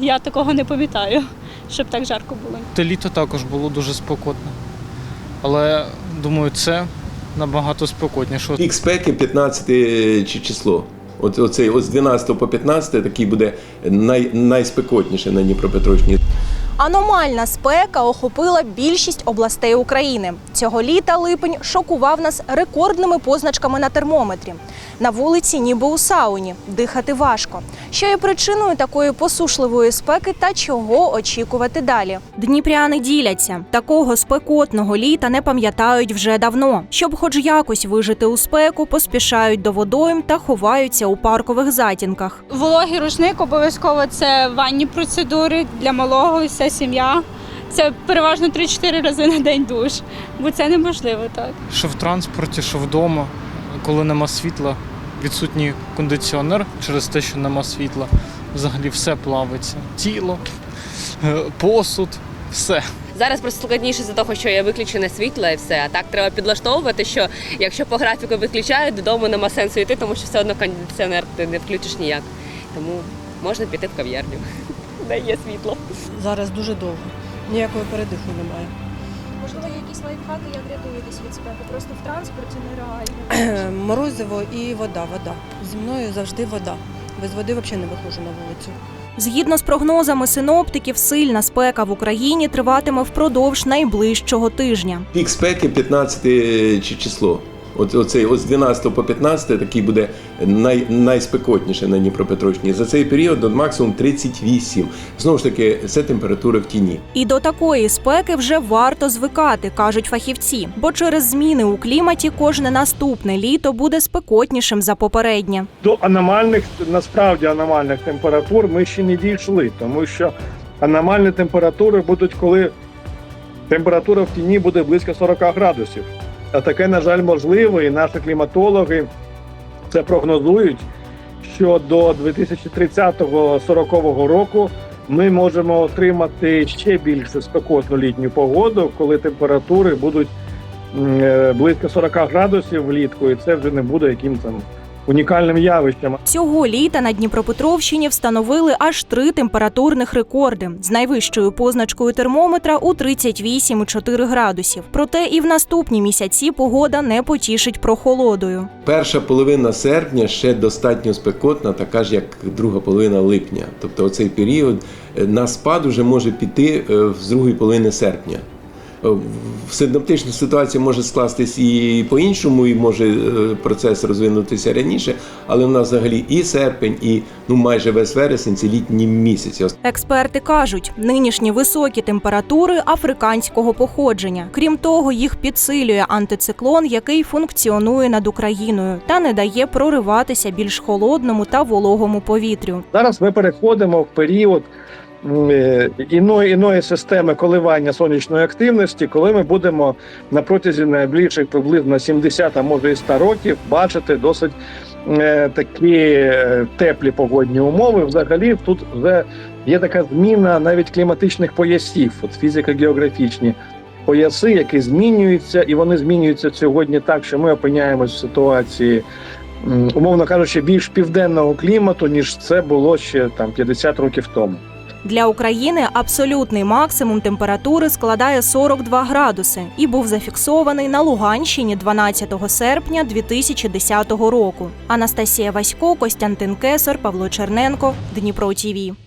Я такого не пам'ятаю, щоб так жарко було. Те літо також було дуже спокотне. Але думаю, це набагато спекотніше. Пік спеки 15 чи число. От оцей от з 12 по 15 такий буде най, найспекотніше на Дніпропетровщині. Аномальна спека охопила більшість областей України. Цього літа липень шокував нас рекордними позначками на термометрі. На вулиці, ніби у сауні, дихати важко. Що є причиною такої посушливої спеки та чого очікувати далі? Дніпряни діляться. Такого спекотного літа не пам'ятають вже давно. Щоб хоч якось вижити у спеку, поспішають до водойм та ховаються у паркових затінках. Вологий рушник обов'язково це ванні процедури для малого, і вся сім'я. Це переважно 3-4 рази на день душ, бо це неможливо так. Що в транспорті, що вдома, коли нема світла, відсутній кондиціонер через те, що нема світла. Взагалі все плавиться. Тіло, е, посуд, все. Зараз просто складніше за того, що є виключене світло і все. А так треба підлаштовувати, що якщо по графіку виключають, додому нема сенсу йти, тому що все одно кондиціонер ти не включиш ніяк. Тому можна піти в кав'ярню, де є світло. Зараз дуже довго. Ніякого передиху немає. Можливо, якісь лайфхаки, як рятуєтесь від спеки? Просто в транспорті нереально. Морозиво і вода, вода. Зі мною завжди вода. Без води взагалі не виходжу на вулицю. Згідно з прогнозами синоптиків, сильна спека в Україні триватиме впродовж найближчого тижня. Пік спеки 15 чи число. От оцей от з 12 по 15 такий буде най, найспекотніше на Дніпропетровщині. За цей період до максимум 38. Знову ж таки, це температура в тіні. І до такої спеки вже варто звикати, кажуть фахівці. Бо через зміни у кліматі кожне наступне літо буде спекотнішим за попереднє. до аномальних, насправді аномальних температур ми ще не дійшли, тому що аномальні температури будуть, коли температура в тіні буде близько 40 градусів. Таке, на жаль, можливо, і наші кліматологи це прогнозують, що до 2030-40 року ми можемо отримати ще більше спекотну літню погоду, коли температури будуть е, близько 40 градусів влітку, і це вже не буде яким там унікальним явищем. Цього літа на Дніпропетровщині встановили аж три температурних рекорди з найвищою позначкою термометра у 38,4 градусів. Проте і в наступні місяці погода не потішить прохолодою. Перша половина серпня ще достатньо спекотна, така ж як друга половина липня. Тобто оцей період е, на спад вже може піти е, з другої половини серпня. Е, В синоптична ситуація може скластись і по-іншому, і може е, процес розвинутися раніше, але в нас взагалі і серпень, і ну майже весь вересень це літні місяці. Експерти кажуть, нинішні високі температури африканського походження. Крім того, їх підсилює антициклон, який функціонує над Україною та не дає прориватися більш холодному та вологому повітрю. Зараз ми переходимо в період іної, іної системи коливання сонячної активності, коли ми будемо на протязі найближчих приблизно 70, а може і 100 років бачити досить е, такі е, теплі погодні умови. Взагалі тут вже є така зміна навіть кліматичних поясів, от фізико-географічні. Пояси, які змінюються, і вони змінюються сьогодні так, що ми опиняємось в ситуації, умовно кажучи, більш південного клімату, ніж це було ще там 50 років тому. Для України абсолютний максимум температури складає 42 градуси і був зафіксований на Луганщині 12 серпня 2010 року. Анастасія Васько, Костянтин Кесар, Павло Черненко, Дніпро ТІВІ.